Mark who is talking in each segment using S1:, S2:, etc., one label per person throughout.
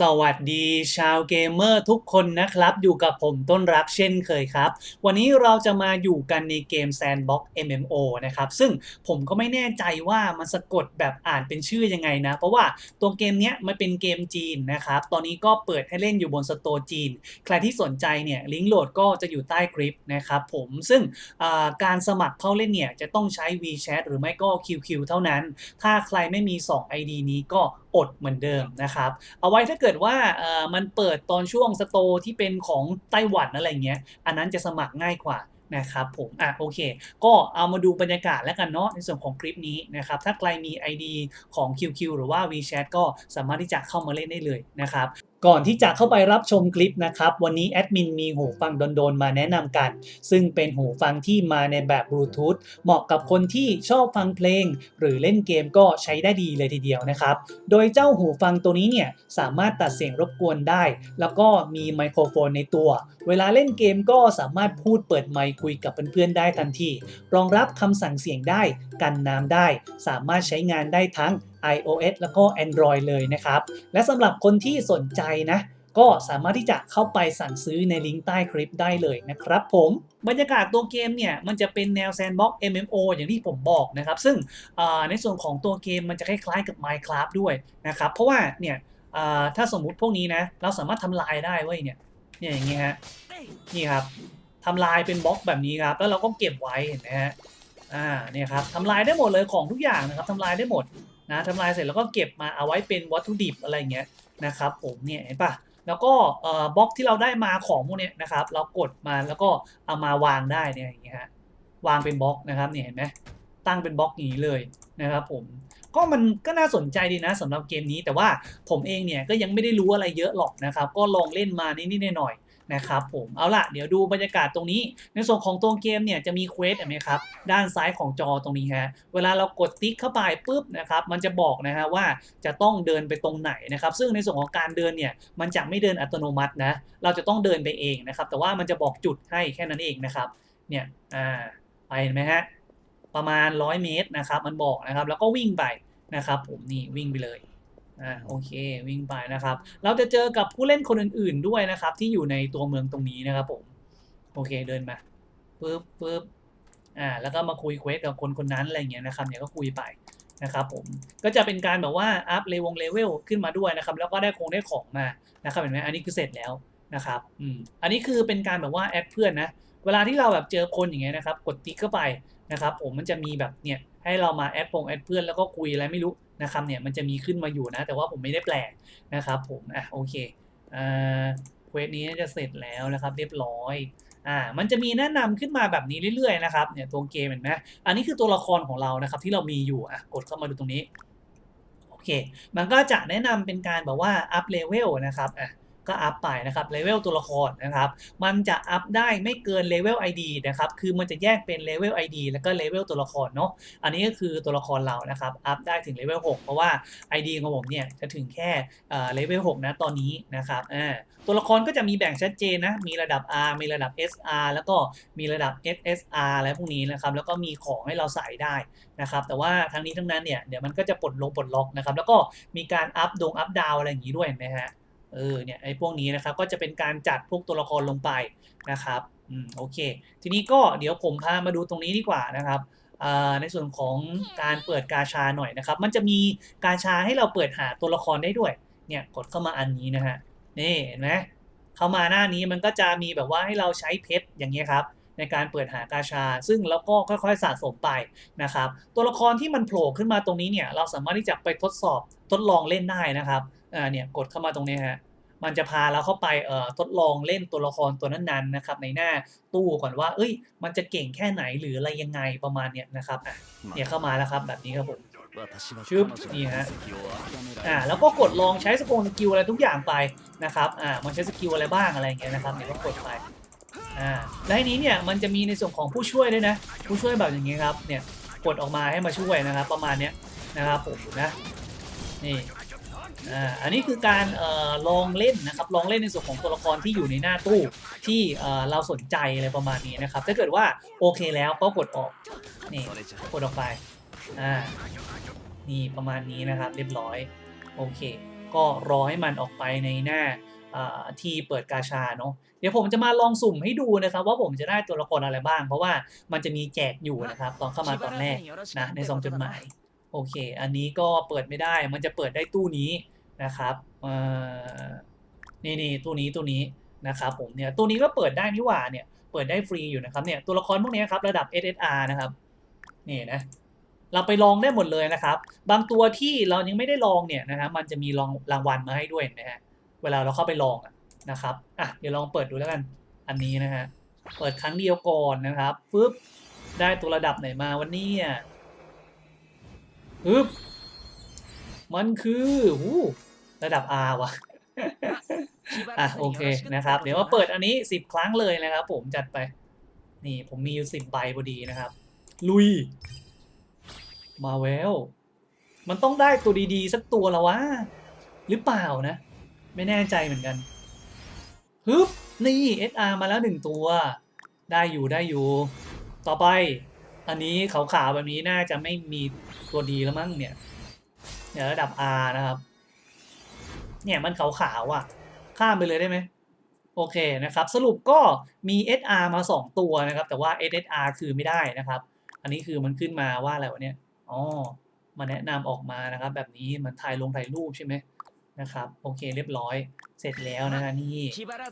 S1: สวัสดีชาวเกมเมอร์ทุกคนนะครับ อยู่กับผมต้นรักเช่นเคยครับ วันนี้เราจะมาอยู่กันในเกม Sandbox MMO นะครับ ซึ่งผมก็ไม่แน่ใจว่ามันสะกดแบบอ่านเป็นชื่อยังไงนะ เพราะว่าตัวเกมเนี้ยมันเป็นเกมจีนนะครับ ตอนนี้ก็เปิดให้เล่นอยู่บนสโตร์จีน ใครที่สนใจเนี่ยลิงก์โหลดก็จะอยู่ใต้คลิปนะครับผมซึ่งการสมัครเข้าเล่นเนี่ยจะต้องใช้ WeChat หรือไม่ก็ QQ เท่านั้น ถ้าใครไม่มี 2 ID นี้ก็อดเหมือนเดิมนะครับ เอาไว้ถ้าเกิดว่ามันเปิดตอนช่วงสโตที่เป็นของไต้หวันอะไรเงี้ย อันนั้นจะสมัครง่ายกว่านะครับผม อะโอเค ก็เอามาดูบรรยากาศแล้วกันเนาะในส่วนของคลิปนี้นะครับ ถ้าใครมี ID ของ QQ หรือว่า WeChat ก็สามารถที่จะเข้ามาเล่นได้เลยนะครับ ก่อนที่จะเข้าไปรับชมคลิปนะครับ วันนี้แอดมินมีหูฟังโดนๆมาแนะนำกัน ซึ่งเป็นหูฟังที่มาในแบบบลูทูธเหมาะกับคนที่ชอบฟังเพลง หรือเล่นเกมก็ใช้ได้ดีเลยทีเดียวนะครับ โดยเจ้าหูฟังตัวนี้เนี่ยสามารถตัดเสียงรบกวนได้ แล้วก็มีไมโครโฟนในตัว เวลาเล่นเกมก็สามารถพูดเปิดไมค์คุยกับเพื่อนๆได้ทันที รองรับคำสั่งเสียงได้ กันน้ำได้ สามารถใช้งานได้ทั้ง iOS แล้วก็ Android เลยนะครับ และสำหรับคนที่สนใจนะก็สามารถที่จะเข้าไปสั่งซื้อในลิงก์ใต้คลิปได้เลยนะครับผมบรรยากาศตัวเกมเนี่ยมันจะเป็นแนว Sandbox MMO อย่างที่ผมบอกนะครับ ซึ่งในส่วนของตัวเกมมันจะคล้ายๆกับ Minecraft ด้วยนะครับ เพราะว่าเนี่ยถ้าสมมุติพวกนี้นะ เราสามารถทำลายได้เว้ยเนี่ยเนี่ยอย่างเงี้ยฮะนี่ครับทำลายเป็นบล็อกแบบนี้ครับ แล้วเราก็เก็บไว้เห็นไหมฮะอ่าเนี่ยครับทำลายได้หมดเลยของทุกอย่างนะครับทำลายได้หมด นะทำลายเสร็จแล้วก็เก็บมาเอาไว้เป็นวัตถุดิบอะไรเงี้ยนะครับผมเนี่ยเห็นปะแล้วก็บล็อกที่เราได้มาของพวกเนี้ยนะครับ เรากดมาแล้วก็เอามาวางได้เนี่ยอย่างเงี้ยฮะวางเป็นบล็อกนะครับเนี่ยเห็นไหมตั้งเป็นบล็อกอย่างนี้เลยนะครับผมก็มันก็น่าสนใจดีนะสำหรับเกมนี้แต่ว่าผมเองเนี่ยก็ยังไม่ได้รู้อะไรเยอะหรอกนะครับ ก็ลองเล่นมานิดๆหน่อยๆ นะครับผมเอาล่ะเดี๋ยวดูบรรยากาศตรงนี้ ในส่วนของตัวเกมเนี่ยจะมีเควสเห็นไหมครับด้านซ้ายของจอตรงนี้ฮะเวลาเรากดติ๊กเข้าไปปุ๊บนะครับมันจะบอกนะฮะว่าจะต้องเดินไปตรงไหนนะครับซึ่งในส่วนของการเดินเนี่ยมันจะไม่เดินอัตโนมัตินะเราจะต้องเดินไปเองนะครับแต่ว่ามันจะบอกจุดให้แค่นั้นเองนะครับเนี่ยอ่าไปเห็นไหมฮะประมาณ 100 เมตรนะครับมันบอกนะครับแล้วก็วิ่งไปนะครับผมนี่วิ่งไปเลย อ่าโอเควิ่งไปนะครับ เราจะเจอกับผู้เล่นคนอื่น ๆด้วยนะครับ ที่อยู่ในตัวเมืองตรงนี้นะครับผมโอเคเดินมาปึ๊บปึ๊บอ่าแล้วก็มาคุยเควสกับคนคนนั้นอะไรเงี้ยนะครับเนี่ยก็คุยไปนะครับผมก็จะเป็นการแบบว่าอัพเลวงเลเวลขึ้นมาด้วยนะครับ แล้วก็ได้คงได้ของมานะครับเห็นไหมอันนี้คือเสร็จแล้วนะครับอืมอันนี้คือเป็นการแบบว่าแอดเพื่อนนะเวลาที่เราแบบเจอคนอย่างเงี้ยนะครับ กดติ๊กเข้าไปนะครับ ผมมันจะมีแบบเนี่ยให้เรามาแอดพงแอดเพื่อนแล้วก็คุยอะไรไม่รู้ นะครับเนี่ยมันจะมีขึ้นมาอยู่นะ แต่ว่าผมไม่ได้แปลนะครับผมอะโอเคอ่าเควสนี้จะเสร็จแล้วนะครับ เรียบร้อยอ่ามันจะมีแนะนำขึ้นมาแบบนี้เรื่อยๆนะครับเนี่ยตัวเกมเห็นไหมอันนี้คือตัวละครของเรานะครับที่เรามีอยู่อะกดเข้ามาดูตรงนี้โอเค มันก็จะแนะนำเป็นการแบบว่าอัพเลเวลนะครับอะ ก็อัพไปนะครับเลเวลตัวละครนะครับ มันจะอัพได้ไม่เกินเลเวล ID นะครับ คือมันจะแยกเป็นเลเวล ID แล้วก็เลเวลตัวละครเนาะ อันนี้ก็คือตัวละครเรานะครับ อัพได้ถึงเลเวล6เพราะว่า ID ของผมเนี่ยจะถึงแค่เลเวล6นะตอนนี้นะครับตัวละครก็จะมีแบ่งชัดเจนนะ มีระดับ R มีระดับ SR แล้วก็มีระดับ SSR อะไรพวกนี้นะครับ แล้วก็มีของให้เราใส่ได้นะครับ แต่ว่าทั้งนี้ทั้งนั้นเนี่ย เดี๋ยวมันก็จะปลดลงปลดล็อกนะครับ แล้วก็มีการอัพดงอัพดาวอะไรอย่างนี้ด้วยนไหมฮะ เออเนี่ยไอ้พวกนี้นะครับก็จะเป็นการจัดพวกตัวละครลงไปนะครับอืมโอเค ทีนี้ก็เดี๋ยวผมพามาดูตรงนี้ดีกว่านะครับในส่วนของการเปิดกาชาหน่อยนะครับ มันจะมีกาชาให้เราเปิดหาตัวละครได้ด้วย เนี่ยกดเข้ามาอันนี้นะฮะนี่เห็นไหมเข้ามาหน้านี้มันก็จะมีแบบว่าให้เราใช้เพชรอย่างเงี้ยครับในการเปิดหากาชา ซึ่งเราก็ค่อยๆสะสมไปนะครับ ตัวละครที่มันโผล่ขึ้นมาตรงนี้เนี่ย เราสามารถที่จะไปทดสอบทดลองเล่นได้นะครับ อ่าเนี่ยกดเข้ามาตรงนี้ฮะมันจะพาเราเข้าไปเอ่อทดลองเล่นตัวละครตัวนั้นๆนะครับในหน้าตู้ก่อนว่า เอ้ย มันจะเก่งแค่ไหนหรืออะไรยังไงประมาณเนี้ยนะครับอะเนี่ยเข้ามาแล้วครับแบบนี้ครับผมชึบนี่ฮะอ่าแล้วก็กดลองใช้สกงสกิลอะไรทุกอย่างไปนะครับอ่ามันใช้สกิลอะไรบ้างอะไรอย่างเงี้ยนะครับเนี่ยก็กดไปอ่าและทีนี้เนี่ยมันจะมีในส่วนของผู้ช่วยด้วยนะ ผู้ช่วยแบบอย่างเงี้ยครับเนี่ยกดออกมาให้มาช่วยนะครับ ประมาณเนี้ยนะครับผมนะนี่ อ่าอันนี้คือการเอ่อลองเล่นนะครับลองเล่นในส่วนของตัวละครที่อยู่ในหน้าตู้ที่เอ่อเราสนใจอะไรประมาณนี้นะครับ ถ้าเกิดว่าโอเคแล้วก็กดออกนี่กดออกไปอ่านี่ประมาณนี้นะครับเรียบร้อยโอเค ก็รอให้มันออกไปในหน้าที่เปิดกาชาเนาะเดี๋ยวผมจะมาลองสุ่มให้ดูนะครับ ว่าผมจะได้ตัวละครอะไรบ้าง เพราะว่ามันจะมีแจกอยู่นะครับ ตอนเข้ามาตอนแรกนะในซองจดหมาย โอเค อันนี้ก็เปิดไม่ได้ มันจะเปิดได้ตู้นี้นะครับเอ่อนี่นี่ตู้นี้ตู้นี้นะครับผมเนี่ยตู้นี้ก็เปิดได้นี่หว่าเนี่ยเปิดได้ฟรีอยู่นะครับเนี่ยตัวละครพวกนี้ครับระดับ SSR นะครับนี่นะเราไปลองได้หมดเลยนะครับ บางตัวที่เรายังไม่ได้ลองเนี่ยนะฮะมันจะมีรองรางวัลมาให้ด้วยนะฮะเวลาเราเข้าไปลองนะครับอะเดี๋ยวลองเปิดดูแล้วกันอันนี้นะฮะเปิดครั้งเดียวก่อนนะครับปึ๊บได้ตัวระดับไหนมาวันนี้อะ ปึ๊บมันคือหูระดับ R ว่ะอะโอเคนะครับ เดี๋ยวมาเปิดอันนี้สิบครั้งเลยนะครับ ผมจัดไป นี่ผมมีอยู่สิบใบพอดีนะครับ ลุย มาแววมันต้องได้ตัวดีๆ สักตัวแล้ววะ หรือเปล่านะ ไม่แน่ใจเหมือนกันฮึบนี่ SR มาแล้วหนึ่งตัว ได้อยู่ได้อยู่ ต่อไป อันนี้ขาวๆแบบนี้น่าจะไม่มีตัวดีแล้วมั้งเนี่ยเนี่ยระดับ R นะครับ เนี่ยมันขาวๆอะ ข้ามไปเลยได้ไหมโอเคนะครับ สรุปก็มี SR มา 2 ตัวนะครับ แต่ว่า SSR คือไม่ได้นะครับ อันนี้คือมันขึ้นมาว่าอะไรวะเนี่ยอ๋อมาแนะนำออกมานะครับ แบบนี้มันถ่ายลงถ่ายรูปใช่ไหม นะครับโอเคเรียบร้อยเสร็จแล้วนะฮะนี่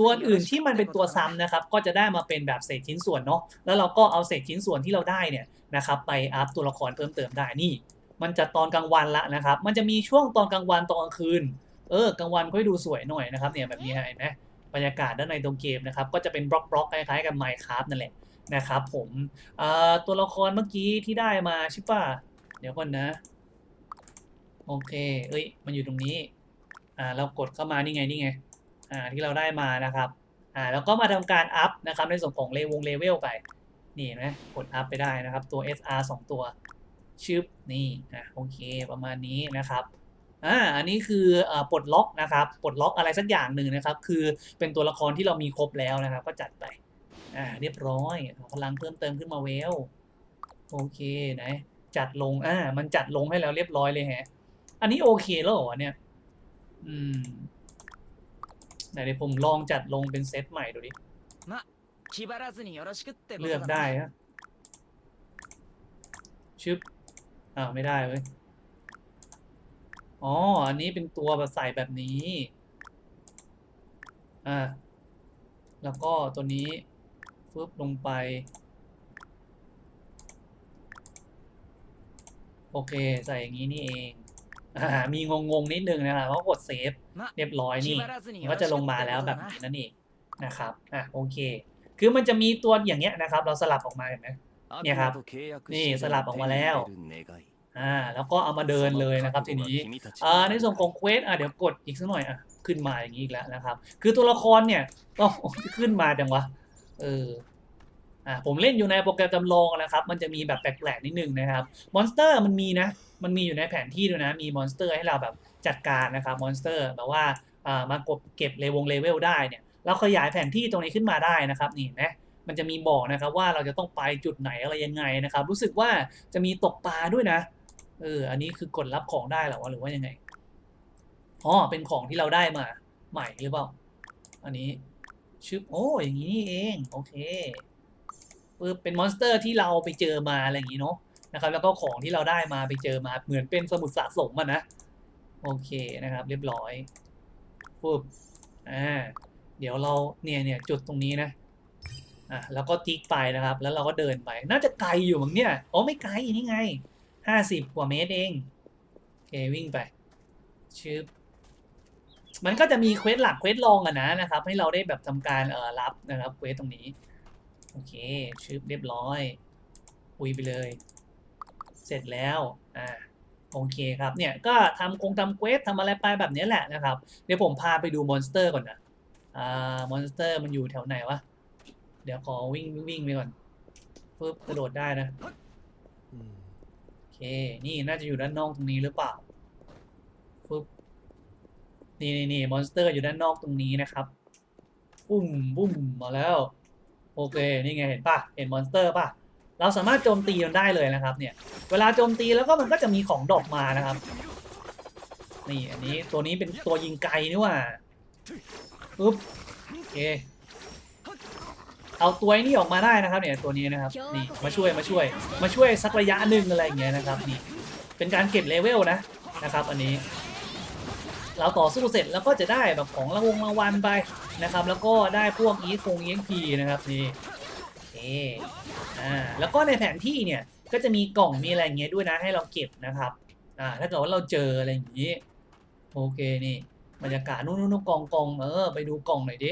S1: ตัวอื่นที่มันเป็นตัวซ้ำนะครับ ก็จะได้มาเป็นแบบเศษชิ้นส่วนเนาะแล้วเราก็เอาเศษชิ้นส่วนที่เราได้เนี่ยนะครับ ไปอัพตัวละครเพิ่มเติมได้นี่ มันจะตอนกลางวันละนะครับ มันจะมีช่วงตอนกลางวันตอนกลางคืน เออกลางวันค่อยดูสวยหน่อยนะครับเนี่ยแบบนี้เห็นไหมบรรยากาศด้านในตรงเกมนะครับ ก็จะเป็นบล็อกบล็อกคล้ายๆกับ Minecraft นั่นแหละนะครับผมอ่าตัวละครเมื่อกี้ที่ได้มาใช่ป่ะเดี๋ยวก่อนนะ โอเค เอ้ย มันอยู่ตรงนี้ อ่าเรากดเข้ามานี่ไงนี่ไงอ่าที่เราได้มานะครับอ่าแล้วก็มาทำการอัพนะครับในส่วนของเลวงเลเวลไปนี่นไหมกดอัพไปได้นะครับตัว SR 2 ตัวชึบนี่อะโอเคประมาณนี้นะครับอ่าอันนี้คืออ่าปลดล็อกนะครับปลดล็อกอะไรสักอย่างหนึ่งนะครับ คือเป็นตัวละครที่เรามีครบแล้วนะครับ ก็จัดไปอ่าเรียบร้อยพลังเพิ่มเติมขึ้นมาเวลโอเคไหนจัดลงอ่ามันจัดลงให้แล้วเรียบร้อยเลยแฮะอันนี้โอเคแล้วเหรอเนี่ยอืมไหนเดี๋ยวผมลองจัดลงเป็นเซตใหม่ดูดิ
S2: 気張らずによろしくってこと
S1: เลือก
S2: だ
S1: ได้
S2: な
S1: ฮะชึบอ้าวไม่ได้เว้ย อ๋อ อันนี้เป็นตัวแบบใส่แบบนี้ อ่า แล้วก็ตัวนี้ฟึบลงไป โอเค ใส่อย่างนี้นี่เอง มีงงงๆนิดนึงนะครับเพราะกดเซฟเรียบร้อยนี่มันก็จะลงมาแล้วแบบนี้นั่นเองนะครับอะโอเค คือมันจะมีตัวอย่างเงี้ยนะครับ เราสลับออกมาเห็นไหมเนี่ยครับ นี่สลับออกมาแล้วอ่าแล้วก็เอามาเดินเลยนะครับทีนี้อ่าในส่วนของเควสอะเดี๋ยวกดอีกสักหน่อยอะขึ้นมาอย่างนี้อีกแล้วนะครับ คือตัวละครเนี่ยต้องขึ้นมาจังวะเอออ่าผมเล่นอยู่ในโปรแกรมจำลองนะครับ มันจะมีแบบแปลกๆนิดนึงนะครับมอนสเตอร์มันมีนะ มันมีอยู่ในแผนที่ด้วยนะ มีมอนสเตอร์ให้เราแบบจัดการนะครับมอนสเตอร์แบบว่ามากดเก็บเลวงเลเวลได้เนี่ยเราขยายแผนที่ตรงนี้ขึ้นมาได้นะครับนี่นไหมมันจะมีบอกนะครับว่าเราจะต้องไปจุดไหนอะไรยังไงนะครับ รู้สึกว่าจะมีตกปลาด้วยนะเอออันนี้คือกดรับของได้เหรอวะหรือว่ายังไงอ๋อเป็นของที่เราได้มาใหม่หรือเปล่า อันนี้ชึบโอ้อย่างนี้นี่เอง โอเคปึ๊บเป็นมอนสเตอร์ที่เราไปเจอมาอะไรอย่างนี้เนาะ นะครับ แล้วก็ของที่เราได้มาไปเจอมาเหมือนเป็นสมุดสะสมอะนะ โอเคนะครับ เรียบร้อยปึ๊บอ่าเดี๋ยวเราเนี่ยเนี่ยจุดตรงนี้นะอะแล้วก็ติ๊กไปนะครับ แล้วเราก็เดินไป น่าจะไกลอยู่มั้งเนี่ยอ๋อไม่ไกลนี่ไงห้าสิบกว่าเมตรเองโอเควิ่งไปชึบมันก็จะมีเควสหลักเควสรองอะนะนะครับ ให้เราได้แบบทำการเอ่อรับนะครับเควสตรงนี้ โอเคชึบเรียบร้อยคุยไปเลย ร็จแล้วอ่าโอเคครับเนี่ยก็ทำคงทำเควสทำอะไรไปแบบนี้แหละนะครับ เดี๋ยวผมพาไปดูมอนสเตอร์ก่อนนะอ่ามอนสเตอร์มันอยู่แถวไหนวะ เดี๋ยวขอวิ่งวิ่งไปก่อนปึ๊บกระโดดได้นะโอเค นี่น่าจะอยู่ด้านนอกตรงนี้หรือเปล่าปึ๊บนี่นี่นี่มอนสเตอร์อยู่ด้านนอกตรงนี้นะครับปุ้มปุ้มมาแล้ว โอเค นี่ไงเห็นปะเห็นมอนสเตอร์ป่ะ เราสามารถโจมตีมันได้เลยนะครับเนี่ยเวลาโจมตีแล้วก็มันก็จะมีของดอกมานะครับ นี่อันนี้ตัวนี้เป็นตัวยิงไกลนี่ว่าปึ๊บโอเคเอาตัวนี้ออกมาได้นะครับเนี่ยตัวนี้นะครับนี่มาช่วยมาช่วย มาช่วยสักระยะหนึ่งอะไรอย่างเงี้ยนะครับนี่เป็นการเก็บเลเวลนะนะครับอันนี้เราต่อสู้เสร็จแล้วก็จะได้แบบของรางวงรางวัลไปนะครับ แล้วก็ได้พวกอีคงเอ็กพีนะครับนี่ อ่าแล้วก็ในแผนที่เนี่ยก็จะมีกล่องมีอะไรเงี้ยด้วยนะให้เราเก็บนะครับอ่าถ้าเกิดว่าเราเจออะไรอย่างงี้โอเคนี่บรรยากาศนู่นนู่นกองกล่องเออไปดูกล่องหน่อยดิ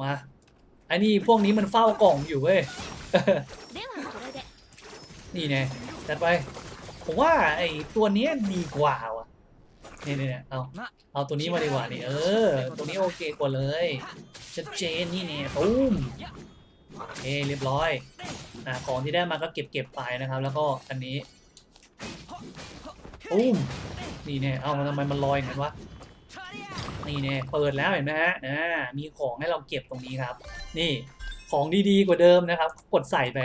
S1: มาอันนี้พวกนี้มันเฝ้ากล่องอยู่เว้ยนี่ไงจัดไปผมว่าไอ้ตัวนี้ดีกว่าว่ะเนี่ยเนี่ยเอาเอาตัวนี้มาดีกว่านี่เออ ตัวนี้โอเคกว่าเลยชัดเจนนี่เนี่ยตุ้ม โอเคเรียบร้อยอ่าของที่ได้มาก็เก็บเก็บไปนะครับ แล้วก็อันนี้ตูมนี่เนี่ยเอาทำไมมันลอยอย่างนั้นวะนี่เนี่ยเปิดแล้วเห็นไหมฮะอ่ามีของให้เราเก็บตรงนี้ครับ นี่ของดีๆกว่าเดิมนะครับ กดใส่ไป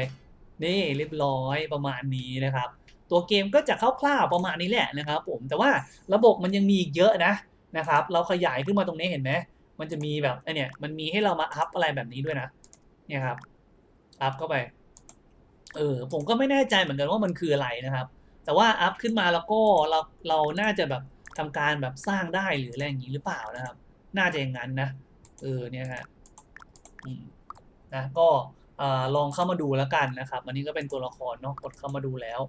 S1: นี่เรียบร้อยประมาณนี้นะครับ ตัวเกมก็จะคร่าวๆประมาณนี้แหละนะครับ ผมแต่ว่าระบบมันยังมีอีกเยอะนะนะครับ เราขยายขึ้นมาตรงนี้เห็นไหมมันจะมีแบบไอเนี่ยมันมีให้เรามาอัพอะไรแบบนี้ด้วยนะ เนี่ยครับอัพเข้าไป เออ ผมก็ไม่แน่ใจเหมือนกันว่ามันคืออะไรนะครับ แต่ว่าอัพขึ้นมาแล้วก็เราเราน่าจะแบบทำการแบบสร้างได้หรืออะไรอย่างนี้หรือเปล่านะครับ น่าจะอย่างนั้นนะ เออเนี่ยฮะอืมนะก็ ลองเข้ามาดูแล้วกันนะครับ อันนี้ก็เป็นตัวละครเนาะกดเข้ามาดูแล้ว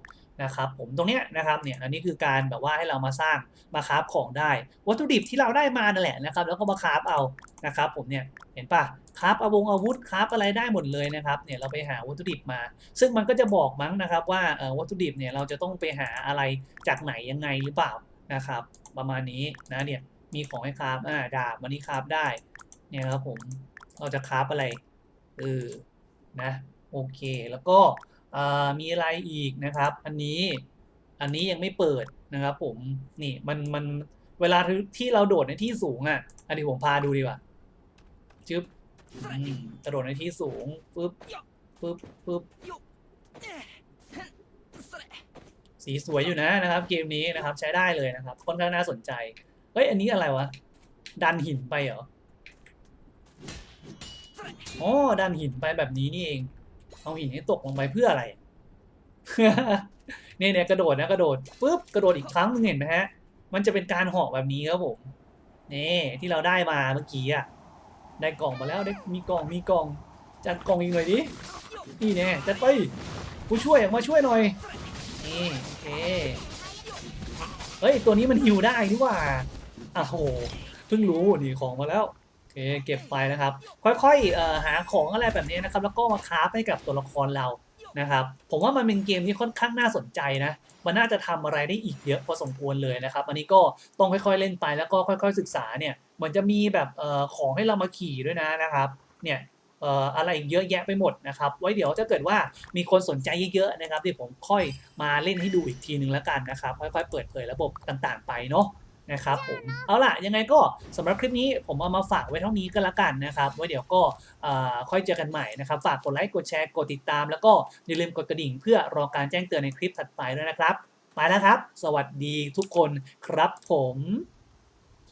S1: นะครับ ผมตรงเนี้ยนะครับเนี่ยอันนี้คือการแบบว่าให้เรามาสร้างมาคราฟของได้ วัตถุดิบที่เราได้มานั่นแหละนะครับ แล้วก็มาคราฟเอานะครับ ผมเนี่ยเห็นปะคราฟอาวงอาวุธคราฟอะไรได้หมดเลยนะครับเนี่ยเราไปหาวัตถุดิบมา ซึ่งมันก็จะบอกมั้งนะครับ ว่าวัตถุดิบเนี่ยเราจะต้องไปหาอะไรจากไหนยังไงหรือเปล่านะครับ ประมาณนี้นะเนี่ยมีของให้คราฟอ่าดาบวันนี้คราฟได้เนี่ยครับผมเราจะคราฟอะไรเออ นะโอเค แล้วก็มีอะไรอีกนะครับ อันนี้อันนี้ยังไม่เปิดนะครับผมนี่มันมันเวลาที่เราโดดในที่สูงอะ อันนี้ผมพาดูดีกว่าจึ๊บกระโดดในที่สูงปึ๊บปึ๊บปึ๊บสีสวยอยู่นะนะครับ เกมนี้นะครับ ใช้ได้เลยนะครับค่อนข้างน่าสนใจเฮ้ยอันนี้อะไรวะดันหินไปเหรอ อ๋อดันหินไปแบบนี้นี่เอง เอาหินให้ตกลงไปเพื่ออะไร เนี่ยเนี่ยกระโดดนะกระโดดปุ๊บกระโดดอีกครั้งนึงเห็นไหมฮะ มันจะเป็นการหาะแบบนี้ครับผมนี่ที่เราได้มาเมื่อกี้อะ ได้กล่องมาแล้วได้มีกล่องมีกล่องจัดกล่องอีกหน่อยดินี่แน่จัดไปผู้ช่วยออกมาช่วยหน่อยนี่โอเคเฮ้ยตัวนี้มันฮิวได้นี่ว่าอ้าวโหเพิ่งรู้นี่ของมาแล้ว เคเก็บไปนะครับ ค่อยๆเอ่อหาของอะไรแบบนี้นะครับ แล้วก็มาคราฟให้กับตัวละครเรานะครับ ผมว่ามันเป็นเกมที่ค่อนข้างน่าสนใจนะมันน่าจะทำอะไรได้อีกเยอะพอสมควรเลยนะครับ อันนี้ก็ต้องค่อยๆเล่นไปแล้วก็ค่อยๆศึกษาเนี่ยมันจะมีแบบเอ่อของให้เรามาขี่ด้วยนะนะครับ เนี่ยเอ่ออะไรอีกเยอะแยะไปหมดนะครับ ไว้เดี๋ยวถ้าเกิดว่ามีคนสนใจเยอะๆนะครับเดี๋ยวผมค่อยมาเล่นให้ดูอีกทีนึงแล้วกันนะครับ ค่อยๆเปิดเผยระบบต่างๆ ไปเนาะ นะครับผมเอาล่ะยังไงก็สำหรับคลิปนี้ผมเอามาฝากไว้เท่านี้ก็แล้วกันนะครับไว้เดี๋ยวก็ค่อยเจอกันใหม่นะครับ ฝากกดไลค์กดแชร์กดติดตาม แล้วก็อย่าลืมกดกระดิ่ง เพื่อรอการแจ้งเตือนในคลิปถัดไปด้วยนะครับไปแล้วครับ สวัสดีทุกคนครับผม